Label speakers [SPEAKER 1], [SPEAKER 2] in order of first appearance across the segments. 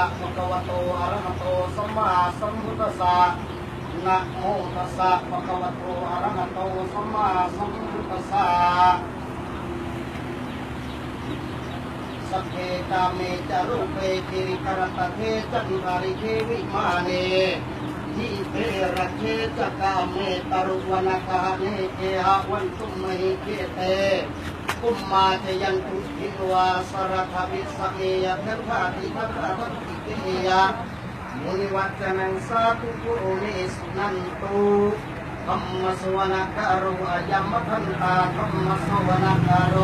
[SPEAKER 1] ะภะคะวะโตอะระหะโตสัมมาสัมพุทธัสสะนะโมตัสสะภะคะวะโตอะระหะโตสัมมาสัมพุทธัสสะสัพเพกาเมจารุเปกิริกรตเทจันทาริเทวิมาเนทิเทระเทจกาเมตรุวนกาเนเกหะวันตุมหิเกเต กุมมาเจยันตุทิวาสรทวิสักเมยเทพาติทัพพะติเกยะมุนิวัจนังสาธุปุโรนิสนันตุธรรมสวนการโรอายัมมทันตาธรรมสวนการโร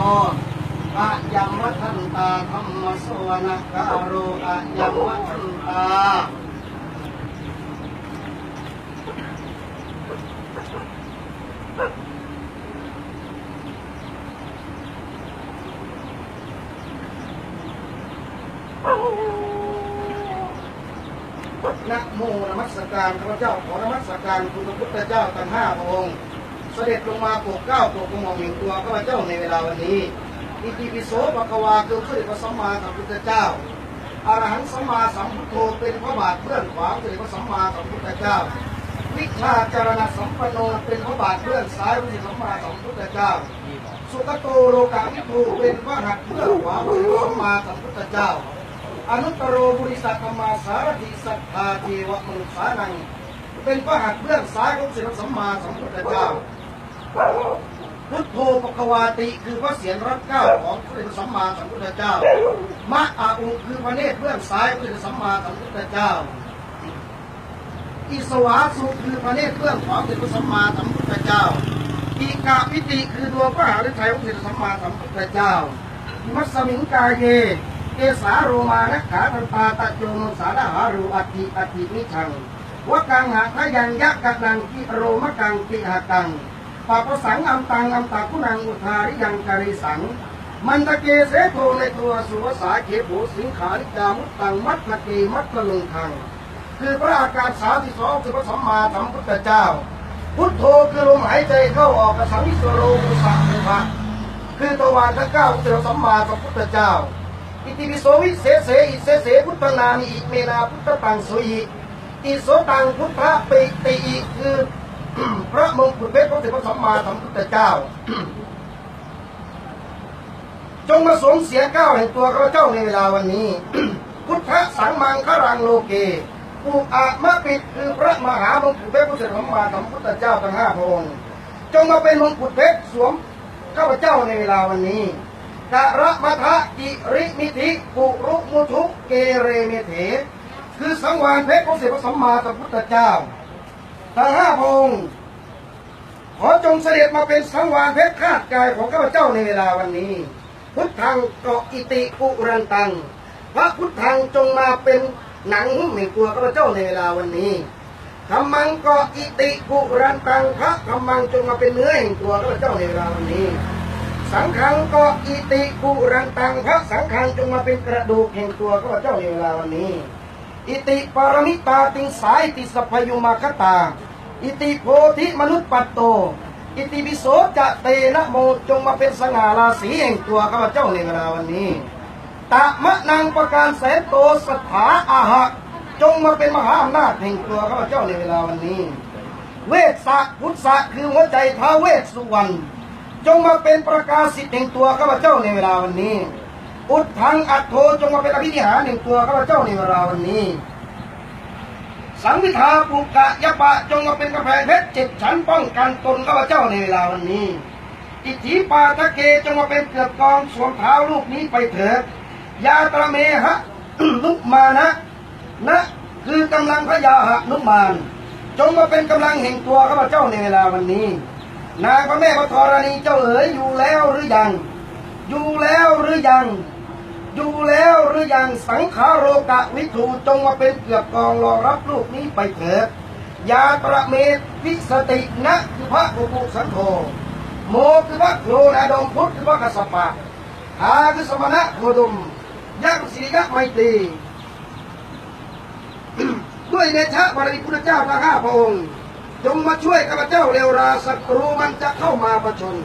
[SPEAKER 1] อายัมมทันตาธรรมสวนการโรอายัมมทันตา นะโมนมัสการพระเจ้าขอนมัสการคุณพระพุทธเจ้าทั้งห้าพระองค์ เสด็จลงมาโปรดเก้าโปรดกระหม่อมแห่งตัวข้าพเจ้าในเวลาวันนี้อิติปิโสปะกวาคือพระเดชพระสัมมาสัมพุทธเจ้าอรหันสัมมาสัมพุทโธเป็นพระบาทเพื่อนขวางพระเดชพระสัมมาสัมพุทธเจ้า วิชาจารณสัมปันโนเป็นพระบาทเพื่อนซ้ายพระเดชพระสัมมาสัมพุทธเจ้า สุขโตโลกาวิทูเป็นพระหัตถ์เพื่อนขวาพระเดชพระสัมมาสัมพุทธเจ้า อนุตรโรบุริสัทธรรมาสารถิสัทธาเทวมนุษย์สานังเป็นพระหัตถ์เบื้องซ้ายของศิลสัมมาสัมพุทธเจ้า พุทโธปกวาติคือพระเสียรรัตเก้าของพระสัมมาสัมพุทธเจ้ามะอาอุคือพระเนตรเบื้องซ้ายพระสัมมาสัมพุทธเจ้า อิสวาสุคือพระเนตรเบื้องขวาพระสัมมาสัมพุทธเจ้าอีกาวิติคือดวงพระหฤทัยของพระสัมมาสัมพุทธเจ้ามัสสมิงกายเย กสาโรมานักขาตันตาตะโจนสาดาหารูอติอัตินิชังวกังหะทะยังยักกันังกิโรมะกังกิหะกังปะปะสังอัมตังอัมตะคุณังอุทาริยังการิสัง มันตะเกเสโทในตัวสุวสาเขโผสิงขาริกามุตตังมัตตะเกมัตตะลุงทัง คือพระอากาศสาที่สองคือพระสัมมาสัมพุทธเจ้า พุทโธคือลมหายใจเข้าออกกระสังวิสโรมุสะมุภะคือตวารทั้งเก้าของเราสัมมาสัมพุทธเจ้า อิติปิโสวิเศษเสอิเสเสพุทธนามิอิเมนาพุทธตังสุยิอิโสตังพุทธะปิติอิคือพระมงกุฎเพชรของพระสัมมาสัมพุทธเจ้า จงมาสวมเสียเก้าแห่งตัวข้าพเจ้าในเวลาวันนี้ พุทธะสังมังครังโลเกปุอามะปิดคือพระมหามงกุฎเพชรพระสัมมาสัมพุทธเจ้าทั้งห้าพระองค์จงมาเป็นมงกุฎเพชรสวมข้าพเจ้าในเวลาวันนี้ กะระมะทะกิริมิธิปุรุมุทุเกเรเมเถ คือสังวานเพชรของเสด็จพระสัมมาสัมพุทธเจ้าทั้งห้าพงค์ขอจงเสด็จมาเป็นสังวานเพชรคาดกายของข้าพเจ้าในเวลาวันนี้ พุทธังเกาะอิติปุรันตัง พระพุทธังจงมาเป็นหนังหุ้มแห่งตัวข้าพเจ้าในเวลาวันนี้ธรรมังเกาะอิติปุรันตังพระธรรมังจงมาเป็นเนื้อแห่งตัวข้าพเจ้าในเวลาวันนี้ สังขังกาะอิติปุรันตังพระสังขังจงมาเป็นกระดูกแห่งตัวข้าพเจ้าในเวลาวันนี้ อิติปรมิตาติงสายติสพยุมาคตา อิติโพธิมนุษย์ปัตโต อิติปิโสจะเตนะโมจงมาเป็นสง่าราศีแห่งตัวข้าพเจ้าในเวลาวันนี้ ตะมะนางประการแสนโตสถาอาหะจงมาเป็นมหาอำนาจแห่งตัวข้าพเจ้าในเวลาวันนี้ เวสสะพุทธะคือหัวใจท้าเวสสุวรรณ จงมาเป็นประกาศสิทธิ์แห่งตัวข้าพเจ้าในเวลาวันนี้ อุดทังอัตโธจงมาเป็นอภินิหารแห่งตัวข้าพเจ้าในเวลาวันนี้ สังวิทาปุกะยะปะจงมาเป็นกระแพงเพชรเจ็ดชั้นป้องกันตนข้าพเจ้าในเวลาวันนี้ อิทธิปาทะเกจงมาเป็นเกือบกองสวมเท้าลูกนี้ไปเถิดยาตระเมหะลุกมานะนะคือกำลังพระยาหะนุมาน จงมาเป็นกำลังแห่งตัวข้าพเจ้าในเวลาวันนี้ นางพระแม่พระธรณีเจ้าเอ๋ยอยู่แล้วหรือยัง อยู่แล้วหรือยัง อยู่แล้วหรือยังสังขารโรกะวิถูจงมาเป็นเกือบกองรอรับลูกนี้ไปเถิดยาประเมตวิสตินะคือพระกุกุสันโธโมคือพระโครนาดมพุทธคือพระกสปะหาคือสมณะโคดมยักษ์ศิริยะไมตรีด้วยเดชะบารมีพุทธเจ้าทั้งห้าพระองค์ จงมาช่วยข้าพเจ้าเร็วราศัตรูมันจะเข้ามาประชน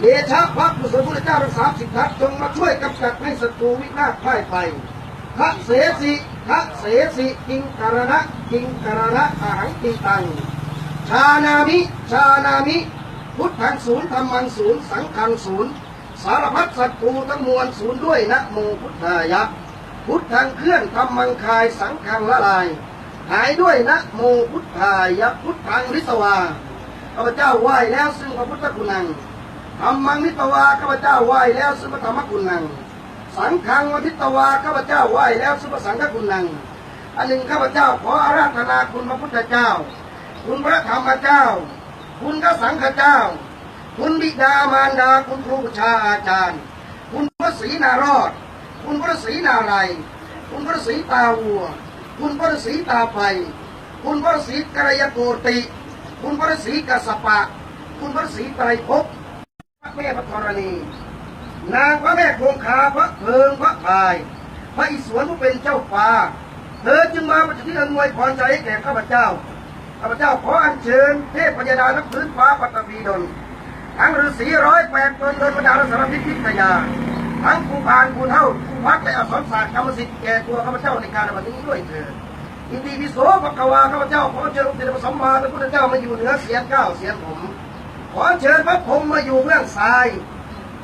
[SPEAKER 1] เดชะพระกุศลพุทธเจ้าทั้งสามสิบทัศจงมาช่วยกำจัดให้ศัตรูวินาศพ่ายไปพระเสสิพระเสสิกิงการณะกิงการณะอาหังติตัง ชานามิชานามิพุทธังศูนย์ธรรมังศูนย์สังฆังศูนย์สารพัดศัตรูทั้งมวลศูนย์ด้วยนะโมพุทธายะ พุทธังเคลื่อนธรรมังคายสังฆังละลาย หายด้วยนะโมพุทธายะพุทธังริสวาข้าพเจ้าไหว้แล้วซึ่งพระพุทธคุณังธรรมังนิตวาข้าพเจ้าไหว้แล้วซึ่งพระธรรมคุณัง สังฆังวทิตวาข้าพเจ้าไหว้แล้วซึ่งพระสังฆคุณัง อันหนึ่งข้าพเจ้าขออาราธนาคุณพระพุทธเจ้า คุณพระธรรมเจ้า คุณพระสังฆเจ้า คุณบิดามารดาคุณครูปชาอาจารย์ คุณพระศรีนารอด คุณพระศรีนาไรยคุณพระศรีตาวัว คุณพระศรีตาไฟคุณพระศรีกรยโกติ คุณพระศรีกสปะ คุณพระศรีไตรภพพระแม่พระธรณี นางพระแม่คงคาพระเพิงพระพาย พระอิศวรผู้เป็นเจ้าฟ้า เธอจึงมาประทินอำนวยพรใจแก่ข้าพเจ้า ข้าพเจ้าขออัญเชิญเทพพญาดานักพื้นฟ้าปัตตภีดลทั้งฤาษีร้อยแปดตนเดินบรรดาสารพิษพิทยา ทั้งผู้พานผู้เท่าผู้พักและอักษรศาสตร์กรรมสิทธิ์แก่ตัวข้าพเจ้าในการในวันนี้ด้วยเถิดอินดีวิโสภควาข้าพเจ้าขอเชิญองค์เดชพระสัมมาสัมพุทธเจ้ามาอยู่เหนือเสียงก้าวเสียงผม ขอเชิญพระพรหมมาอยู่เบื้องซ้าย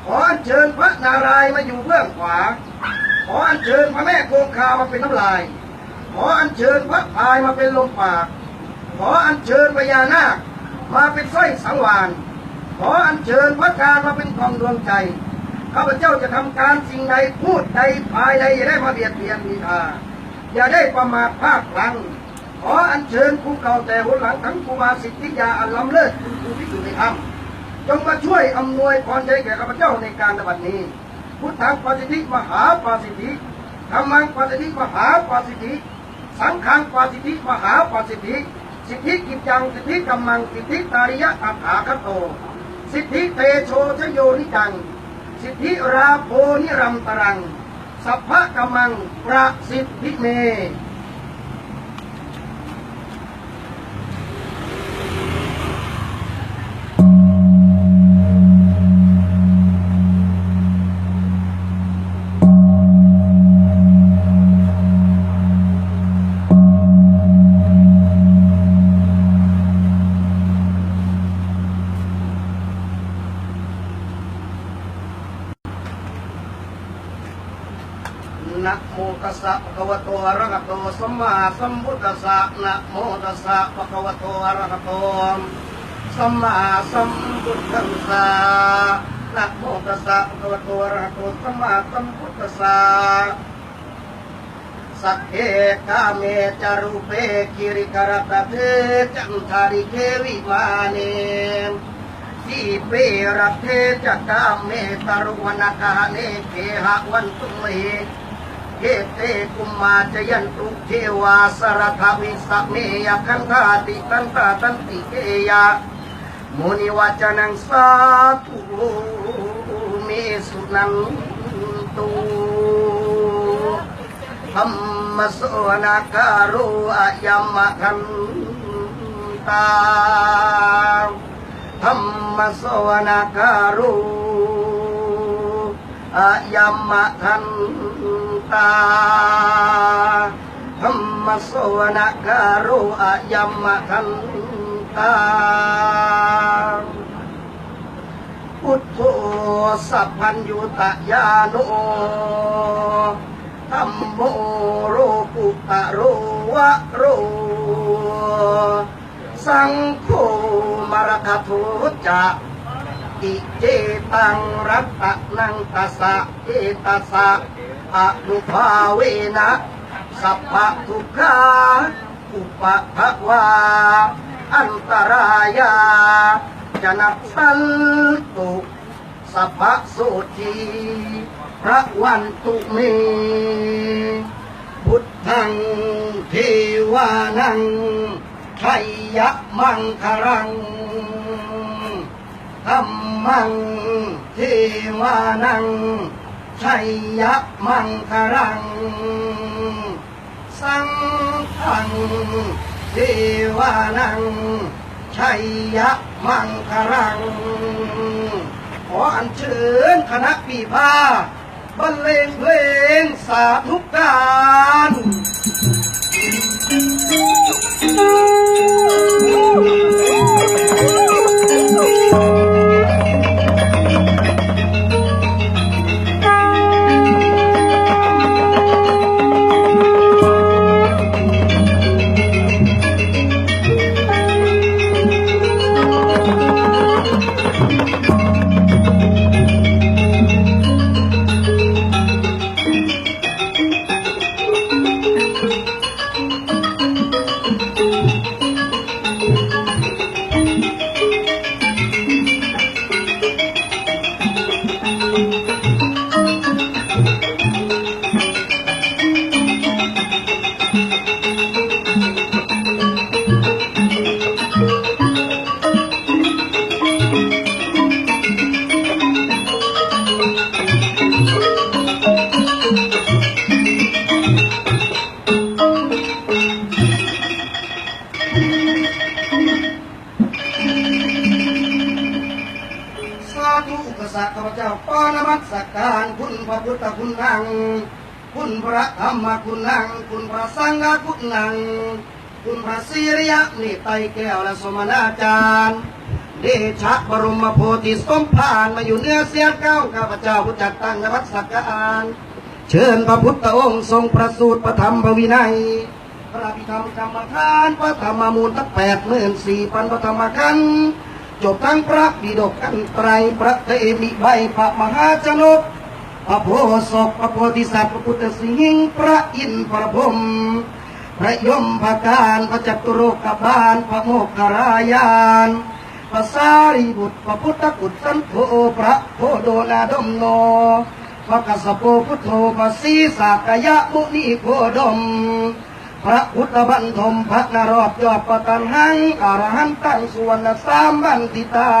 [SPEAKER 1] ขอเชิญพระนารายมาอยู่เบื้องขวา ขออัญเชิญพระแม่โคงคามาเป็นน้ำลาย ขออัญเชิญพระพายมาเป็นลมปาก ขออัญเชิญพญานาคมาเป็นสร้อยสังวาน ขออัญเชิญพระการมาเป็นกองดวงใจ ข้าพเจ้าจะทำการสิ่งใดพูดใดภายใดอย่าได้มาเบียดเบียนมีทาอย่าได้ประมาทพลาดพลั้งขออัญเชิญครูเก่าแต่หัวหลังทั้งครูบาสิทธิยาอันล้ำเลิศคุณครูที่อยู่ในถ้ำจงมาช่วยอำนวยพรใจแก่ข้าพเจ้าในการในวันนี้ พุทธังปาสิทธิมหาปาสิทธิธรรมังปาสิทธิมหาปาสิทธิสังฆังปาสิทธิมหาปาสิทธิสิทธิกิจังสิทธิกัมมังสิทธิตาริยะอัฏฐาคโต สิทธิเตโชชโยนิจัง สิทธิราโพนิรัมตรัง สัพพะกัมมังประสิทธิเม นะโมตัสสะภะคะวะโตอะระหะโตสัมมาสัมพุทธัสสะนะโมตัสสะภะคะวะโตอะระหะโตสัมมาสัมพุทธัสสะนะโมตัสสะภะคะวะโตอะระหะโตสัมมาสัมพุทธัสสะสัพเพกาเมจารุเปกิริกรตะเทจันทาริเควิมาเนทีเปรตเทจกามเมตรุวนาคาเนเกหะวันตุเม เกเตกุมมาจยันตุเทวาสรทวิสะเมยคันธาติตันตาตันติเกยะมุนิวจนังสาธุเมสุนันตุธรรมโสนาการุอายัมมะคันตาธรรมสวนาการุ อายัมมะทันตาธรรมสวนาการุอายัมมะทันตาพุทโธสัพพัญยุตยาโนธรรมโมโรกุตะโรวะโร สังโฆมรคทุจะิเจตังรัตตนังตัสสะเอตัสสะอนุภาเวนะสัพพะทุกขาอุปะภวา อันตรายาจนับสันตุสัพพะโสทีพระวันตุเมพุทธังเทวานังเขชัยมังคารัง ธรรมังเทวานังชัยยะมังคารัง สังฆังเทวานังชัยยะมังคารัง ขออัญเชิญคณะปีพาบรรเลงเพลงสาธุการส พระธรรมคุณนัง คุณพระสังฆคุณนัง คุณพระศิริยะนี่ไตแก้วและสมณาจารย์เดชะบรมโพธิสมภารมาอยู่เนื้อเสียเก้าข้าพเจ้าผู้จัดตั้งนมัสการเชิญพระพุทธองค์ทรงประสูติประธรรมพระวินัย พระพิธรรมกรรมฐานพระธรรมมูลทั้งแปดหมื่นสี่พันพระธรรมขันจบทั้งพระบิดกอันไตรพระเตมิใบพระมหาชนก พระโพธิ์ศพพระโพธิสัตว์พระพุทธสิงค์พระอินทร์พระพรหมพระยมพระการพระจัตุโรกบาลพระโมกขรายานพระสารีบุตรพระพุทธกุศลโธพระโพโดนาดมโนพระกัสสปโปพุทโธพระศีสากยะมุนีโคดม พระพุทธบันทมพระนรอบยอดปตันหังอรหันตังสุวรรณสามบันติตา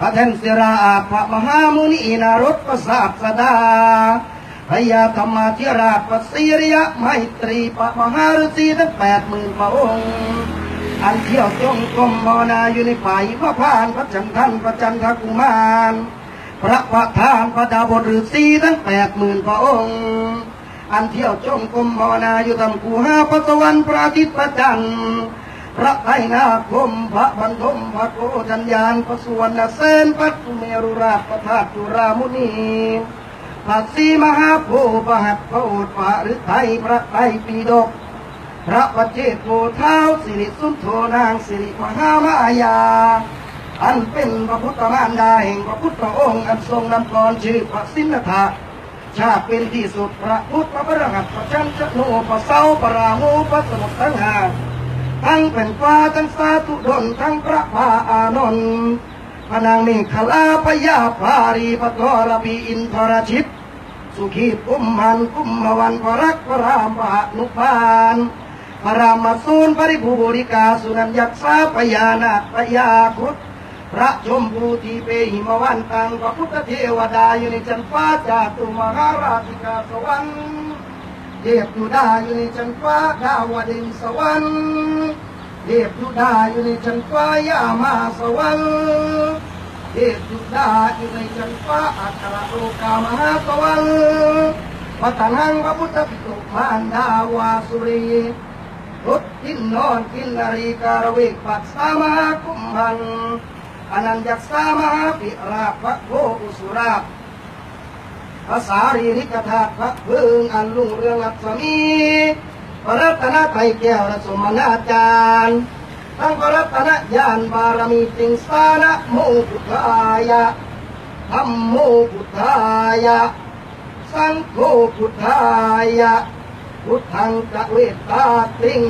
[SPEAKER 1] พระเทนศิราพระมหามุนีนารถประสาทสดาพยาธรรมาธิราชพระศิริยะไมตรีพระมหาฤาษีทั้งแปดหมื่นพระองค์ อันเที่ยวจงกรมมนาอยู่ในฝ่าพระพานพระจันทันพระจันทกุมาร พระประธานพระดาบฤาษีทั้งแปดหมื่นพระองค์ อันเที่ยวจงกรมภาวนาอยู่ทำกูห้าพระตะวันพระอาทิตย์พระจันทร์ พระไตรนาคมพระบรรทมพระโกจัญญาณพระสวรรณเสนพระสุเมรุราชพระธาตุจุรามุนีพระศรีมหาโพธิ์พระหัตถ์พระโอษฐ์พระฤทัยพระไตรปิฎกพระประเจตโกเท้าสิริสุนโธนางสิริมหามายา อันเป็นพระพุทธมารดาแห่งพระพุทธองค์อันทรงนำกรชื่อพระสินธะชาติเป็นที่สุดพระพุทธพระระหัตพระชันชะโนพระเสาพระราหูพระสมุทรทั้งหา ทั้งเป็นฟ้าทั้งสาธุดลทั้งพระพาอานนท์พนางมิ่งขลาพยาภารีพระกรบีอินทรชิตสุขีปุมมันปุมมวันพระรักพระรามพระนุพานพระรามสูนปริภูริกาสุนันยักษาพยานาคพยาครุฑพระชมพูทีเปหิมวันตังพระพุทธเทวดาอยู่ในจันฟ้าจาตุมหาราชิกาสวรรค์ เทพยุดาอยู่ในจันฟ้าดาวดินสวรรค์เทพยุดาอยู่ในจันฟ้ายามาสวรรค์เทพยุดาอยู่ในจันฟ้าอัครโลกามหาสวรรค์พระตันหังพระพุทธปิตุมารดาวาสุรีรุดกินนอนกินนารีการเวกปัสสามาคุมพันอนันยักษามหาปิราภะโพอุสุราภ ภาษารีริกธาตุพระพึงอันลุ่งเรืองอัศมีพระรัตนไตรแก้วและสมนาจารย์ทั้งพระรัตนญาณบารมีติงสานะโมพุทธายะธรรมโมพุทธายะ สังโฆพุทธายะ พุทธังกะเวตตาติง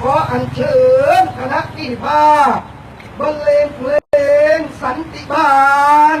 [SPEAKER 1] ขออัญเชิญคณะที่พาบรรเลงเพลงสันติบาล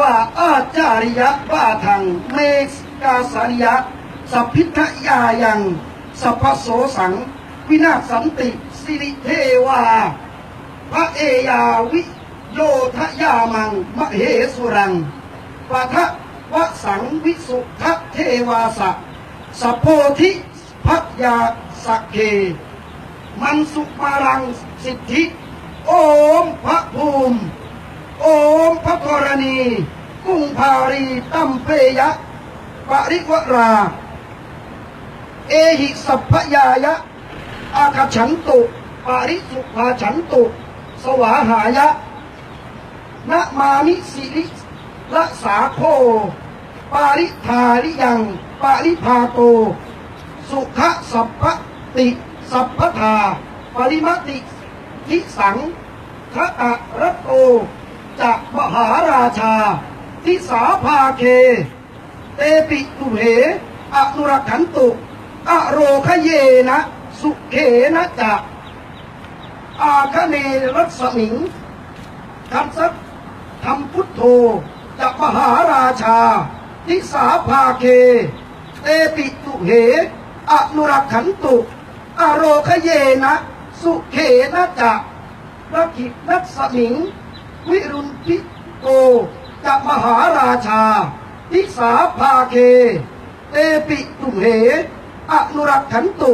[SPEAKER 1] ว่าอาจาริยะบาทังเมสกาสาริยะสัพพิทยายังสัพพโสสัง วินาศสันติสิริเทวา พระเอยาวิโยทะยามังมเหสุรังปะทะวะสังวิสุทะเทวาสะสพโพธิพัทยาสักเคมันสุมารังสิทธิ โอมพระภูมิ โอมพระกรณี กุ้งพารีตัมเพยะ ปริวรา เอหิสัพพยายะ อาคฉันตุปาริสุภาฉันตุ สวาหายะนะมามิสิริละสาโค ปาริธาริยัง ปาริพาโต สุขสัพพติ สัพพทา ปริมติทิสังคตะรัตโต จากมหาราชา ทิสาภาเค เตปิตุเหอนุรักขันตุ อโรคเยนะ สุเขนะจะอาคเนรัสมิงทัพสักทำพุทโธจากมหาราชา ทิสาภาเค เตปิตุเหอนุรักขันตุ อโรคเยนะ สุเขนะจะรักินัสมิง วิรุณพิโกจากมหาราชา ทิสาภาเค เตปิตุเหอนุรักขันตุ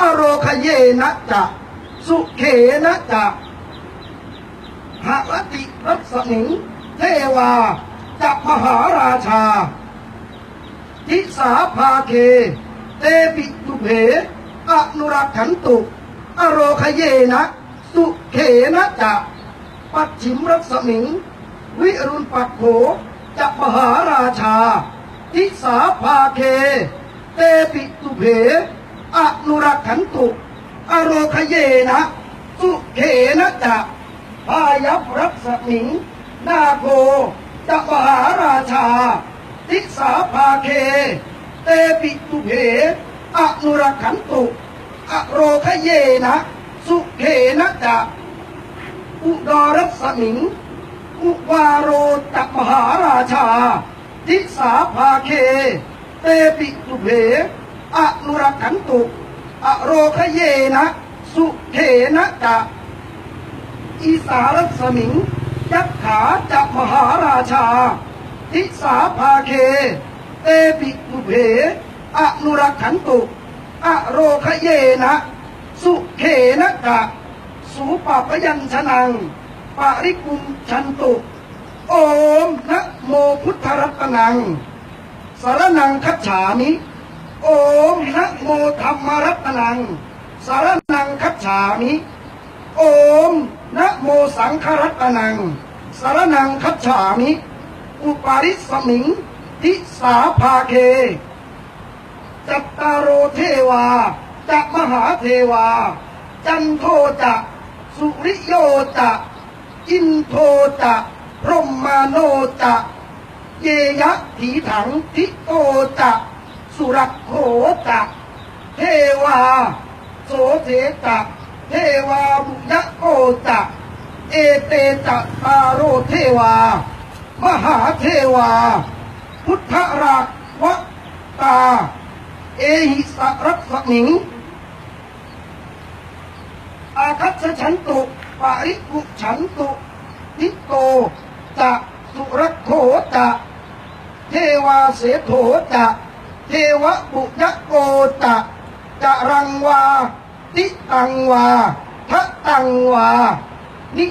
[SPEAKER 1] อโรคเยนะจะสุเขนะจะหะรติรัสมิงเทวาจากมหาราชา ทิสาภาเค เตปิตุเพอนุรักขันตุ อโรคเยนะ สุเขนะจะ ปัจฉิมรัศมิง วิรุณปักโขจากมหาราชา ทิสาภาเค เตปิตุเพอนุรักขันตุ อโรคเยนะ สุเขนะจะพายัพรัศมิง นาโกจากมหาราชา ทิสาภาเค เตปิตุเพอนุรักขันตุ อโรคเยนะ สุเขนะจะ อุดรรัศมิง อุวาโรจักมหาราชา ทิสาภาเค เตปิตุเพอนุรักขันตุ อโรคเยนะ สุเขนะจะอีสารัศมิง ยักขาจักมหาราชา ทิสาภาเค เตปิตุเพอนุรักขันตุ อโรคเยนะ สุเขนะกะ สูปะปยัญชนังปาริกุมชันตุ โอมนะโมพุทธรัตนัง สารนังคัจฉามิ โอมนะโมธรรมรัตนัง สารนังคัจฉามิ โอมนะโมสังฆรัตนัง สารนังคัจฉามิ อุปาริสมิงทิสาภาเค จัตตารโรเทวาจะมหาเทวา จันโทจะ สุริโยจะอินโทจะพรหมาโนจะเยยะถีถังทิโตจะสุรักโขจะเทวา โสเถจะเทวาบุยะโกจะเอเตจะตาโรเทวา มหาเทวา พุทธรากวตา เอหิสรัสมิง อาคัตฉันตุปาริกุฉันตุนิโตจะสุรโขจะเทวาเสโถจะเทวบุยะโกจะจะรังวาติตังวาทะตังวานิ